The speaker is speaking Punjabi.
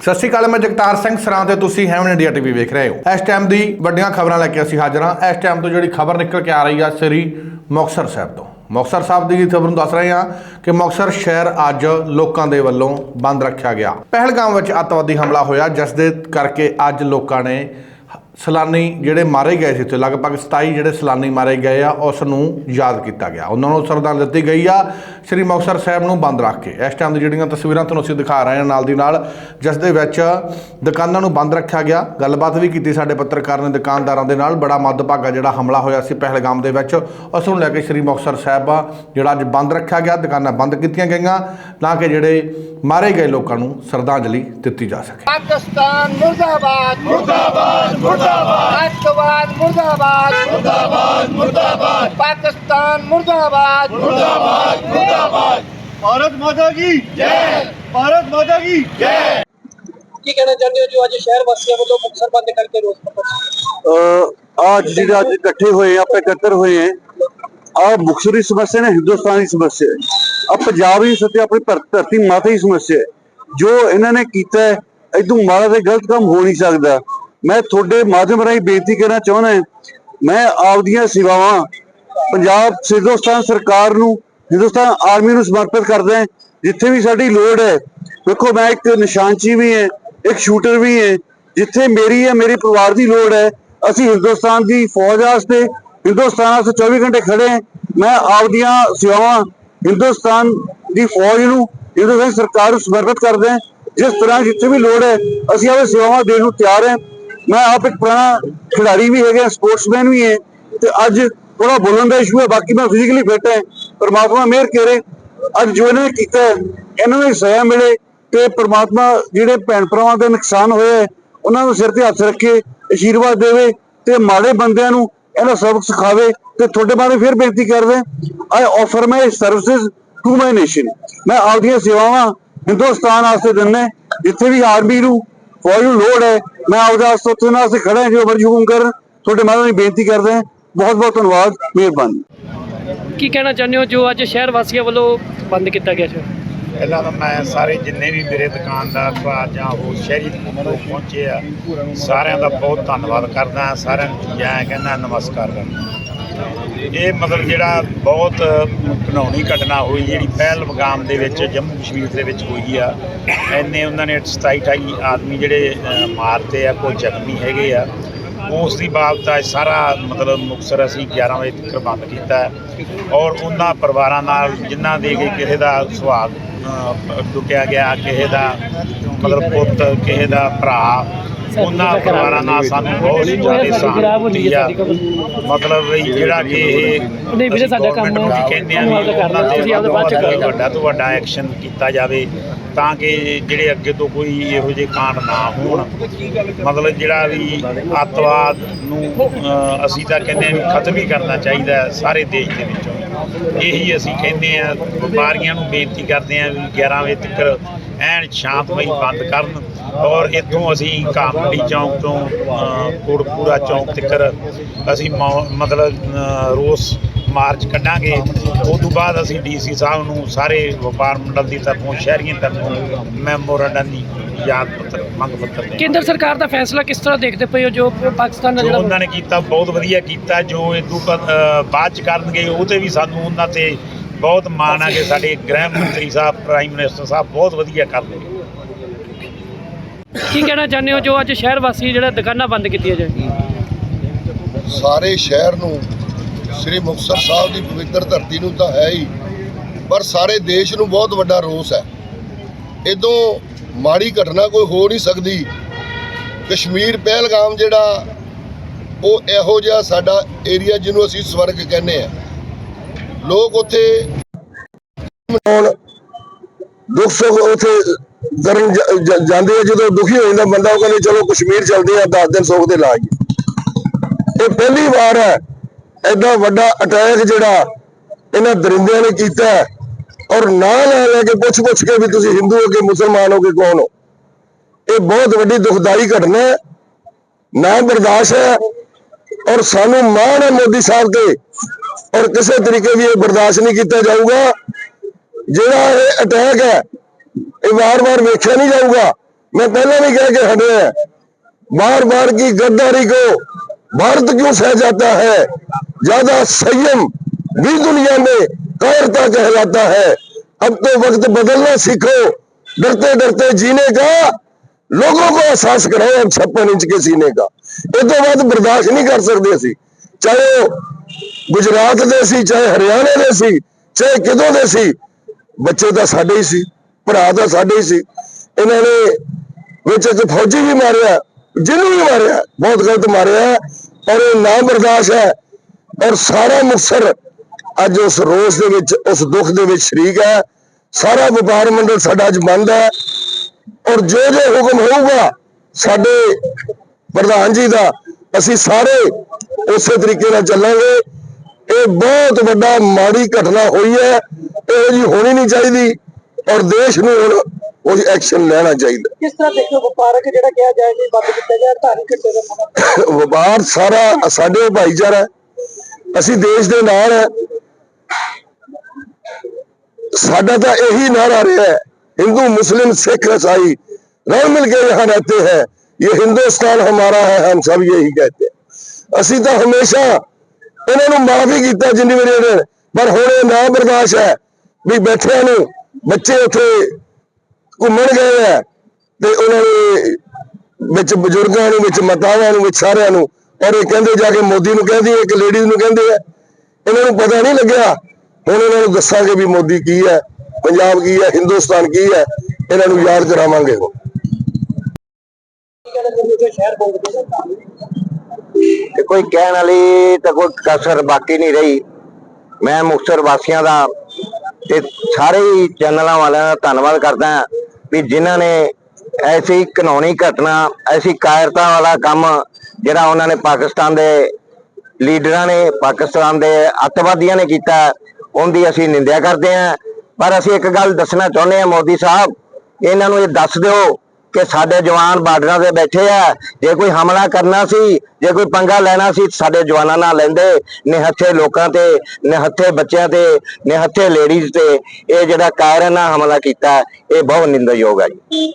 ਸਤਿ ਸ਼੍ਰੀ ਅਕਾਲ, ਮੈਂ ਜਗਤਾਰ ਸਿੰਘ ਸਰਾਂ ਤੇ ਤੁਸੀਂ ਹੈਵਨ ਇੰਡੀਆ ਟੀਵੀ ਵੇਖ ਰਹੇ ਹੋ। ਇਸ ਟਾਈਮ ਦੀ ਵੱਡੀਆਂ ਖਬਰਾਂ ਲੈ ਕੇ ਅਸੀਂ ਹਾਜ਼ਰ ਹਾਂ। ਇਸ ਟਾਈਮ ਤੋਂ ਜਿਹੜੀ ਖਬਰ ਨਿਕਲ ਕੇ ਆ ਰਹੀ ਆ, ਸ੍ਰੀ ਮੁਕਤਸਰ ਸਾਹਿਬ ਤੋਂ। ਮੁਕਤਸਰ ਸਾਹਿਬ ਦੀ ਖਬਰ ਨੂੰ ਦੱਸ ਰਹੇ ਹਾਂ ਕਿ ਮੁਕਤਸਰ ਸ਼ਹਿਰ ਅੱਜ ਲੋਕਾਂ ਦੇ ਵੱਲੋਂ ਬੰਦ ਰੱਖਿਆ ਗਿਆ। ਪਹਿਲਗਾਮ ਵਿੱਚ ਅੱਤਵਾਦੀ ਹਮਲਾ ਹੋਇਆ, ਜਿਸ ਦੇ ਕਰਕੇ ਅੱਜ ਲੋਕਾਂ ਨੇ ਸਲਾਨੀ ਜਿਹੜੇ ਮਾਰੇ ਗਏ ਸੀ ਉੱਥੇ, ਲਗਭਗ 27 ਜਿਹੜੇ ਸਲਾਨੀ ਮਾਰੇ ਗਏ ਆ ਉਸ ਨੂੰ ਯਾਦ ਕੀਤਾ ਗਿਆ। ਉਹਨਾਂ ਨੂੰ ਸਰਦਾਰ ਦਿੱਤੀ ਗਈ ਆ, ਸ੍ਰੀ ਮੁਕਤਸਰ ਸਾਹਿਬ ਨੂੰ ਬੰਦ ਰੱਖ ਕੇ। ਇਸ ਟਾਈਮ ਦੀ ਜਿਹੜੀਆਂ ਤਸਵੀਰਾਂ ਤੁਹਾਨੂੰ ਅਸੀਂ ਦਿਖਾ ਰਹੇ ਹਾਂ ਨਾਲ ਦੀ ਨਾਲ, ਜਿਸ ਦੇ ਵਿੱਚ ਦੁਕਾਨਾਂ ਨੂੰ ਬੰਦ ਰੱਖਿਆ ਗਿਆ। ਗੱਲਬਾਤ ਵੀ ਕੀਤੀ ਸਾਡੇ ਪੱਤਰਕਾਰ ਨੇ ਦੁਕਾਨਦਾਰਾਂ ਦੇ ਨਾਲ। ਬੜਾ ਮੱਦਭਾਗਾ ਜਿਹੜਾ ਹਮਲਾ ਹੋਇਆ ਸੀ ਪਹਿਲਗਾਮ ਦੇ ਵਿੱਚ, ਉਸ ਨੂੰ ਲੈ ਕੇ ਸ੍ਰੀ ਮੁਕਤਸਰ ਸਾਹਿਬ ਜਿਹੜਾ ਅੱਜ ਬੰਦ ਰੱਖਿਆ ਗਿਆ, ਦੁਕਾਨਾਂ ਬੰਦ ਕੀਤੀਆਂ ਗਈਆਂ, ਤਾਂ ਕਿ ਜਿਹੜੇ ਮਾਰੇ ਗਏ ਲੋਕਾਂ ਨੂੰ ਸ਼ਰਧਾਂਜਲੀ ਦਿੱਤੀ ਜਾ ਸਕੇ। ਪਾਕਿਸਤਾਨ ਮੁਰਦਾਬਾਦ ਮੁਰਦਾਬਾਦ ਮੁਰਦਾਬਾਦ। मुर्दाबाद अत्तवाद मुर्दाबाद मुर्दाबाद मुर्दाबाद पाकिस्तान मुर्दाबाद मुर्दाबाद मुर्दाबाद ਭਾਰਤ ਮਾਤਾ ਕੀ ਜੈ ਭਾਰਤ ਮਾਤਾ ਕੀ ਜੈ ਕੀ ਕਹਿਣਾ ਚਾਹੁੰਦੇ ਹੋ ਜੋ ਅੱਜ ਸ਼ਹਿਰ ਵਾਸੀਆਂ ਵੱਲੋਂ ਮੁਕਸਰ ਬੰਦ ਕਰਕੇ ਰੋਸ ਪ੍ਰਦਰਸ਼ਨ ਅੱਜ ਜਿਹੜੇ ਅੱਜ ਇਕੱਠੇ ਹੋਏ ਆ, ਆਪਾਂ ਇਕੱਤਰ ਹੋਏ ਆ ਆ ਮੁਕਸਰੀ ਸਮੱਸਿਆ ਨੇ ਹਿੰਦੁਸਤਾਨੀ ਸਮੱਸਿਆ ਹੈ ਆ ਪੰਜਾਬ ਦੀ ਸੱਤੇ ਆਪਣੀ ਧਰ- ਧਰਤੀ ਮਾਤਾ ਦੀ ਸਮੱਸਿਆ ਹੈ ਜੋ ਇਹਨਾਂ ਨੇ ਕੀਤਾ ਹੈ ਇਦੋਂ ਮਾੜਾ ਤੇ ਗਲਤ ਕੰਮ ਹੋ ਨਹੀਂ ਸਕਦਾ ਮੈਂ ਤੁਹਾਡੇ ਮਾਧਿਅਮ ਰਾਹੀਂ ਬੇਨਤੀ ਕਰਨਾ ਚਾਹੁੰਦਾ ਮੈਂ ਆਪਦੀਆਂ ਸੇਵਾਵਾਂ ਪੰਜਾਬ ਹਿੰਦੁਸਤਾਨ ਸਰਕਾਰ ਨੂੰ, ਹਿੰਦੁਸਤਾਨ ਆਰਮੀ ਨੂੰ ਸਮਰਪਿਤ ਕਰਦਾ ਜਿੱਥੇ ਵੀ ਸਾਡੀ ਲੋੜ ਹੈ। ਵੇਖੋ ਮੈਂ ਇੱਕ ਨਿਸ਼ਾਨਚੀ ਵੀ ਹੈ, ਇੱਕ ਸ਼ੂਟਰ ਵੀ ਹੈ, ਜਿੱਥੇ ਮੇਰੀ ਹੈ ਮੇਰੇ ਪਰਿਵਾਰ ਦੀ ਲੋੜ ਹੈ। ਅਸੀਂ ਹਿੰਦੁਸਤਾਨ ਦੀ ਫੌਜ ਵਾਸਤੇ ਹਿੰਦੁਸਤਾਨ ਵਾਸਤੇ 24 ਘੰਟੇ ਖੜੇ ਹਾਂ। ਮੈਂ ਆਪਦੀਆਂ ਸੇਵਾਵਾਂ ਹਿੰਦੁਸਤਾਨ ਦੀ ਫੌਜ ਨੂੰ, ਹਿੰਦੁਸਤਾਨ ਸਰਕਾਰ ਨੂੰ ਸਮਰਪਿਤ ਕਰਦੇ ਹਾਂ। ਜਿਸ ਤਰ੍ਹਾਂ ਜਿੱਥੇ ਵੀ ਲੋੜ ਹੈ, ਅਸੀਂ ਆਪਣੀ ਸੇਵਾਵਾਂ ਦੇਣ ਨੂੰ ਤਿਆਰ ਹਾਂ। ਮੈਂ ਆਪ ਇੱਕ ਪੁਰਾਣਾ ਖਿਡਾਰੀ ਵੀ ਹੈਗਾ ਸਪੋਰਟਸਮੈਨ ਵੀ ਹੈ ਤੇ ਅੱਜ ਥੋੜਾ ਬੋਲਣ ਦਾ ਇਸ਼ੂ ਹੈ, ਬਾਕੀ ਮੈਂ ਫਿਜ਼ੀਕਲੀ ਫਿੱਟ ਹਾਂ, ਪਰਮਾਤਮਾ ਮਿਹਰ ਕਰੇ। ਅੱਜ ਜੋ ਇਹਨਾਂ ਨੇ ਕੀਤਾ ਇਹਨਾਂ ਨੂੰ ਸਜ਼ਾ ਮਿਲੇ ਤੇ ਪਰਮਾਤਮਾ ਜਿਹੜੇ ਭੈਣ ਭਰਾਵਾਂ ਦੇ ਨੁਕਸਾਨ ਹੋਏ ਉਹਨਾਂ ਨੂੰ ਸਿਰ ਤੇ ਹੱਥ ਰੱਖੇ, ਅਸ਼ੀਰਵਾਦ ਦੇਵੇ ਤੇ ਮਾੜੇ ਬੰਦਿਆਂ ਨੂੰ ਇਹਨਾਂ ਸਬਕ ਸਿਖਾਵੇ ਤੇ ਤੁਹਾਡੇ ਬਾਰੇ ਫਿਰ ਬੇਨਤੀ ਕਰਦੇ I offer my services to my nation ਮੈਂ ਆਪਦੀਆਂ ਸੇਵਾਵਾਂ ਹਿੰਦੁਸਤਾਨ ਵਾਸਤੇ ਦਿੰਨੇ ਜਿੱਥੇ ਵੀ ਆਰਮੀ ਨੂੰ ਫੌਜ ਨੂੰ ਲੋੜ ਹੈ। ਮੈਂ ਆਪਦੇ ਉੱਥੇ ਨਾਲ ਖੜਾ ਹਾਂ ਜੋ ਮਰਜ਼ੀ ਹੁਕਮ ਕਰਨ। ਤੁਹਾਡੇ ਮਾਰੇ ਦੀ ਬੇਨਤੀ ਕਰਦੇ ਹਾਂ। ਬਹੁਤ ਬਹੁਤ ਧੰਨਵਾਦ ਮਿਹਰਬਾਨੀ। ਕੀ ਕਹਿਣਾ ਚਾਹੁੰਦੇ ਹੋ ਜੋ ਅੱਜ ਸ਼ਹਿਰ ਵਾਸੀਆਂ ਵੱਲੋਂ ਬੰਦ ਕੀਤਾ ਗਿਆ ਸੀ? ਪਹਿਲਾਂ ਤਾਂ ਮੈਂ ਸਾਰੇ ਜਿੰਨੇ ਵੀ ਮੇਰੇ ਦੁਕਾਨਦਾਰ ਭਰਾ ਜਾਂ ਹੋਰ ਸ਼ਹਿਰੀ ਲੋਕ ਪਹੁੰਚੇ ਆ ਸਾਰਿਆਂ ਦਾ ਬਹੁਤ ਧੰਨਵਾਦ ਕਰਦਾ ਸਾਰਿਆਂ ਨੂੰ ਜੈ ਕਹਿੰਦਾ ਨਮਸਕਾਰ ਕਰਦਾ ਇਹ ਮਤਲਬ ਜਿਹੜਾ ਬਹੁਤ ਘਿਨਾਉਣੀ ਘਟਨਾ ਹੋਈ, ਜਿਹੜੀ ਪਹਿਲ ਮਕਾਮ ਦੇ ਵਿੱਚ, ਜੰਮੂ ਕਸ਼ਮੀਰ ਦੇ ਵਿੱਚ ਹੋਈ ਆ। ਐਨੇ ਉਹਨਾਂ ਨੇ 27 28 ਆਦਮੀ ਜਿਹੜੇ ਮਾਰਤੇ ਆ, ਕੋਈ ਜ਼ਖਮੀ ਹੈਗੇ ਆ। ਉਸ ਦੀ ਬਾਬਤ ਅੱਜ ਸਾਰਾ ਮਤਲਬ ਮੁਕਤਸਰ ਅਸੀਂ 11 ਵਜੇ ਤੱਕ ਬੰਦ ਕੀਤਾ। ਔਰ ਉਹਨਾਂ ਪਰਿਵਾਰਾਂ ਨਾਲ ਜਿਨ੍ਹਾਂ ਦੇ ਕਿ ਕਿਸੇ ਦਾ ਸੁਹਾਗ ਟੁੱਟਿਆ ਗਿਆ, ਕਿਸੇ ਦਾ ਮਤਲਬ ਪੁੱਤ, ਕਿਸੇ ਦਾ ਭਰਾ ਉਹਨਾਂ ਪਰਿਵਾਰਾਂ ਨਾਲ ਸਾਨੂੰ ਬਹੁਤ ਜ਼ਿਆਦਾ ਸਹਾਨੁਭੂਤੀ ਆ। ਮਤਲਬ ਵੀ ਜਿਹੜਾ ਕਿ ਇਹ ਨਹੀਂ ਵੀਰੇ, ਸਾਡਾ ਕੰਮ ਵੀ ਕਹਿੰਦੇ ਆ ਵੀ ਹਾਂ। ਉਹਨਾਂ ਤੁਸੀਂ ਆਪਦਾ ਬਾਅਦ ਚ ਕਰੋ। ਵੱਡਾ ਤੋਂ ਵੱਡਾ ਐਕਸ਼ਨ ਕੀਤਾ ਜਾਵੇ ਤਾਂ ਕਿ ਜਿਹੜੇ ਅੱਗੇ ਤੋਂ ਕੋਈ ਇਹੋ ਜਿਹੇ ਕਾਂਡ ਨਾ ਹੋਣ। ਮਤਲਬ ਜਿਹੜਾ ਵੀ ਅੱਤਵਾਦ ਨੂੰ ਅਸੀਂ ਤਾਂ ਕਹਿੰਦੇ ਆ ਵੀ ਖਤਮ ਹੀ ਕਰਨਾ ਚਾਹੀਦਾ ਹੈ ਸਾਰੇ ਦੇਸ਼ ਦੇ ਵਿੱਚੋਂ। ਇਹੀ ਅਸੀਂ ਕਹਿੰਦੇ ਆ ਵਪਾਰੀਆਂ ਨੂੰ ਬੇਨਤੀ ਕਰਦੇ ਆ ਵੀ 11 ਵਜੇ ਤੱਕ ਐਨ ਸ਼ਾਂਤਮਈ ਬੰਦ ਕਰਨ। ਔਰ ਇੱਥੋਂ ਅਸੀਂ ਕਾਮੜੀ ਚੌਂਕ ਤੋਂ ਅ, ਕੋਟਕਪੂਰਾ ਚੌਂਕ ਤੱਕ ਅਸੀਂ ਮਤਲਬ ਰੋਸ ਮਾਰਚ ਕੱਢਾਂਗੇ। ਉਸ ਤੋਂ ਬਾਅਦ ਅਸੀਂ ਡੀਸੀ ਸਾਹਿਬ ਨੂੰ ਸਾਰੇ ਵਪਾਰ ਮੰਡਲ ਦੀ ਤਰਫੋਂ ਸ਼ਹਿਰੀਆਂ ਤਰਫੋਂ ਮੈਮੋਰੰਡਮ ਦੀ ਯਾਦ ਪੱਤਰ ਮੰਗ ਪੱਤਰ ਦੇ ਕੇਂਦਰ ਸਰਕਾਰ ਦਾ ਫੈਸਲਾ ਕਿਸ ਤਰ੍ਹਾਂ ਦੇਖਦੇ ਪਏ ਹੋ ਜੋ ਪਾਕਿਸਤਾਨ ਦਾ ਜਿਹੜਾ ਉਹਨਾਂ ਨੇ ਕੀਤਾ ਬਹੁਤ ਵਧੀਆ ਕੀਤਾ ਜੋ ਇਹ ਤੋਂ ਬਾਅਦ ਚ ਕਰਨਗੇ ਉਹ ਤੇ ਵੀ ਸਾਨੂੰ ਉਹਨਾਂ ਤੇ ਬਹੁਤ ਮਾਣ ਆ ਕਿ ਸਾਡੇ ਗ੍ਰਹਿ ਮੰਤਰੀ ਸਾਹਿਬ ਪ੍ਰਾਈਮ ਮਿਨਿਸਟਰ ਸਾਹਿਬ ਬਹੁਤ ਵਧੀਆ ਕਰਦੇ ਕੀ ਕਹਿਣਾ ਚਾਹੁੰਦੇ ਹੋ ਜੋ ਅੱਜ ਸ਼ਹਿਰ ਵਾਸੀ ਜਿਹੜਾ ਦੁਕਾਨਾਂ ਬੰਦ ਕੀਤੀਆਂ ਜਾਏ ਸਾਰੇ ਸ਼ਹਿਰ ਨੂੰ ਸ੍ਰੀ ਮੁਕਤਸਰ ਸਾਹਿਬ ਦੀ ਪਵਿੱਤਰ ਧਰਤੀ ਨੂੰ ਤਾਂ ਹੈ ਹੀ ਪਰ ਸਾਰੇ ਦੇਸ਼ ਨੂੰ ਬਹੁਤ ਵੱਡਾ ਰੋਸ ਹੈ। ਇਦੋਂ ਮਾੜੀ ਘਟਨਾ ਕੋਈ ਹੋ ਨਹੀਂ ਸਕਦੀ। ਕਸ਼ਮੀਰ ਪਹਿਲਗਾਮ ਜਿਹੜਾ ਉਹ ਇਹੋ ਜਿਹਾ ਸਾਡਾ ਏਰੀਆ ਜਿਹਨੂੰ ਅਸੀਂ ਸਵਰਗ ਕਹਿੰਦੇ ਆ ਲੋਕ ਉੱਥੇ ਦੁੱਖ ਸੁੱਖ ਉਥੇ ਕਰਨ ਜਾਂਦੇ ਆ, ਜਦੋਂ ਦੁਖੀ ਹੋ ਜਾਂਦਾ ਬੰਦਾ, ਉਹ ਕਹਿੰਦੇ ਚਲੋ ਕਸ਼ਮੀਰ ਚਲਦੇ ਆ 10 ਦਿਨ ਸੁੱਖ ਦੇ ਲਾ ਇਹ ਪਹਿਲੀ ਵਾਰ ਹੈ ਐਡਾ ਵੱਡਾ ਅਟੈਕ ਜਿਹੜਾ ਇਹਨਾਂ ਦਰਿੰਦਿਆਂ ਨੇ ਕੀਤਾ ਔਰ ਨਾਂ ਲੈ ਲੈ ਕੇ ਪੁੱਛ ਪੁੱਛ ਕੇ ਵੀ ਤੁਸੀਂ ਹਿੰਦੂ ਹੋ ਕਿ ਮੁਸਲਮਾਨ ਹੋ ਕਿ ਕੌਣ ਹੋ। ਇਹ ਬਹੁਤ ਵੱਡੀ ਦੁਖਦਾਈ ਘਟਨਾ ਹੈ। ਨਾ ਬਰਦਾਸ਼ਤ ਹੈ। ਔਰ ਸਾਨੂੰ ਮਾਣ ਹੈ ਮੋਦੀ ਸਾਹਿਬ ਤੇ। ਔਰ ਕਿਸੇ ਤਰੀਕੇ ਵੀ ਇਹ ਬਰਦਾਸ਼ਤ ਨਹੀਂ ਕੀਤਾ ਜਾਊਗਾ। ਜਿਹੜਾ ਇਹ ਅਟੈਕ ਹੈ ਇਹ ਵਾਰ-ਵਾਰ ਵੇਖਿਆ ਨਹੀਂ ਜਾਊਗਾ मैं पहले भी कह के हटे हैं बार बार की गद्दारी को भारत क्यों सह जाता है ज्यादा संयम भी दुनिया में कायरता कहलाता है अब तो वक्त बदलना सीखो डरते डरते जीने का लोगों को एहसास कराओ अब छप्पन इंच के सीने का ये तो बात बर्दाश्त नहीं कर सकते सी चाहे वो ਗੁਜਰਾਤ ਦੇ ਸੀ ਚਾਹੇ ਹਰਿਆਣੇ ਦੇ ਸੀ ਚਾਹੇ ਕਿਦੋਂ ਦੇ ਸੀ ਬੱਚੇ ਤਾਂ ਸਾਡੇ ਹੀ ਸੀ ਭਰਾ ਤਾਂ ਸਾਡੇ ਹੀ ਸੀ। ਇਹਨਾਂ ਨੇ ਵਿੱਚ ਇੱਕ ਫੌਜੀ ਵੀ ਮਾਰਿਆ, ਜਿਹਨੂੰ ਵੀ ਮਾਰਿਆ, ਬਹੁਤ ਗਲਤ ਮਾਰਿਆ ਔਰ ਇਹ ਨਾ ਬਰਦਾਸ਼ਤ ਹੈ ਔਰ ਸਾਰਾ ਮੁਕਸਰ ਅੱਜ ਉਸ ਰੋਸ ਦੇ ਵਿੱਚ, ਉਸ ਦੁੱਖ ਦੇ ਵਿੱਚ ਸ਼ਰੀਕ ਹੈ। ਸਾਰਾ ਵਪਾਰ ਮੰਡਲ ਸਾਡਾ ਅੱਜ ਬੰਦ ਹੈ ਔਰ ਜੋ ਜੋ ਹੁਕਮ ਹੋਊਗਾ ਸਾਡੇ ਪ੍ਰਧਾਨ ਜੀ ਦਾ, ਅਸੀਂ ਸਾਰੇ ਉਸੇ ਤਰੀਕੇ ਨਾਲ ਚੱਲਾਂਗੇ। ਇਹ ਬਹੁਤ ਵੱਡਾ ਮਾੜੀ ਘਟਨਾ ਹੋਈ ਹੈ, ਇਹ ਜੀ ਹੋਣੀ ਨਹੀਂ ਚਾਹੀਦੀ। ਔਰ ਦੇਸ਼ ਨੂੰ ਹੁਣ ਕੁਝ ਐਕਸ਼ਨ ਲੈਣਾ ਚਾਹੀਦਾ। ਕਿਸ ਤਰ੍ਹਾਂ ਦੇਖੋ ਵਪਾਰਕ ਜਿਹੜਾ ਕਿਹਾ ਜਾਏ ਕਿ ਬੰਦ ਕੀਤਾ ਜਾਏ ਧਾਰੀ ਘੱਟੇ ਦਾ ਵਪਾਰ ਸਾਰਾ ਸਾਡੇ ਭਾਈਚਾਰਾ ਅਸੀਂ ਦੇਸ਼ ਦੇ ਨਾਲ ਹੈ। ਸਾਡਾ ਤਾਂ ਇਹੀ ਨਾਰਾ ਰਿਹਾ ਹੈ। ਹਿੰਦੂ ਮੁਸਲਿਮ ਸਿੱਖ ਇਸਾਈ ਰਲ ਮਿਲ ਕੇ ਯਹਾਂ ਰਹਤੇ ਹੈ। ਇਹ ਹਿੰਦੁਸਤਾਨ ਹਮਾਰਾ ਹੈ ਹਮ ਸਭ ਇਹੀ ਕਹਤੇ ਅਸੀਂ ਤਾਂ ਹਮੇਸ਼ਾ ਇਹਨਾਂ ਨੂੰ ਮਾਫੀ ਕੀਤਾ ਜਿੰਨੀ ਵਾਰੀ ਇਹਨਾਂ ਪਰ ਹੁਣ ਇਹ ਨਾ ਬਰਦਾਸ਼ਤ ਹੈ ਵੀ ਬੈਠਿਆਂ ਨੂੰ ਬੱਚੇ ਉੱਥੇ ਘੁੰਮਣ ਗਏ ਆ ਤੇ ਉਹਨਾਂ ਨੇ ਵਿੱਚ ਬਜ਼ੁਰਗਾਂ ਨੂੰ, ਵਿੱਚ ਮਾਤਾਵਾਂ ਨੂੰ, ਵਿੱਚ ਸਾਰਿਆਂ ਨੂੰ ਔਰ ਇਹ ਕਹਿੰਦੇ ਜਾ ਕੇ ਮੋਦੀ ਨੂੰ ਕਹਿੰਦੀ ਇੱਕ ਲੇਡੀਜ਼ ਨੂੰ ਕਹਿੰਦੇ ਆ। ਇਹਨਾਂ ਨੂੰ ਪਤਾ ਨਹੀਂ ਲੱਗਿਆ। ਹੁਣ ਇਹਨਾਂ ਨੂੰ ਦੱਸਾਂਗੇ ਵੀ ਮੋਦੀ ਕੀ ਹੈ ਪੰਜਾਬ ਕੀ ਹੈ ਹਿੰਦੁਸਤਾਨ ਕੀ ਹੈ ਇਹਨਾਂ ਨੂੰ ਯਾਦ ਕਰਾਵਾਂਗੇ ਤੇ ਕੋਈ ਕਹਿਣ ਵਾਲੀ ਤਾਂ ਕੋਈ ਕਸਰ ਬਾਕੀ ਨਹੀਂ ਰਹੀ। ਮੈਂ ਮੁਕਤਸਰ ਵਾਸੀਆਂ ਦਾ ਤੇ ਸਾਰੇ ਹੀ ਚੈਨਲਾਂ ਵਾਲਿਆਂ ਦਾ ਧੰਨਵਾਦ ਕਰਦਾ ਹਾਂ ਵੀ ਜਿਨ੍ਹਾਂ ਨੇ ਐਸੀ ਕਾਨੂੰਨੀ ਘਟਨਾ, ਐਸੀ ਕਾਇਰਤਾ ਵਾਲਾ ਕੰਮ ਜਿਹੜਾ ਉਹਨਾਂ ਨੇ ਪਾਕਿਸਤਾਨ ਦੇ ਲੀਡਰਾਂ ਨੇ, ਪਾਕਿਸਤਾਨ ਦੇ ਅੱਤਵਾਦੀਆਂ ਨੇ ਕੀਤਾ, ਉਹਦੀ ਅਸੀਂ ਨਿੰਦਿਆ ਕਰਦੇ ਹਾਂ। ਪਰ ਅਸੀਂ ਇੱਕ ਗੱਲ ਦੱਸਣਾ ਚਾਹੁੰਦੇ ਹਾਂ ਮੋਦੀ ਸਾਹਿਬ, ਇਹਨਾਂ ਨੂੰ ਇਹ ਦੱਸ ਦਿਓ ਕਿ ਸਾਡੇ ਜਵਾਨ ਬਾਰਡਰਾਂ ਤੇ ਬੈਠੇ ਆ। ਜੇ ਕੋਈ ਹਮਲਾ ਕਰਨਾ ਸੀ, ਜੇ ਕੋਈ ਪੰਗਾ ਲੈਣਾ ਸੀ, ਸਾਡੇ ਜਵਾਨਾਂ ਨਾਲ ਲੈਂਦੇ। ਨਿਹੱਥੇ ਲੋਕਾਂ ਤੇ, ਨਿਹੱਥੇ ਬੱਚਿਆਂ ਤੇ, ਨਿਹੱਥੇ ਲੇਡੀਜ਼ ਤੇ ਇਹ ਜਿਹੜਾ ਕਾਇਰਨ ਨਾਲ ਹਮਲਾ ਕੀਤਾ, ਇਹ ਬਹੁਤ ਨਿੰਦਯੋਗ ਹੈ ਜੀ।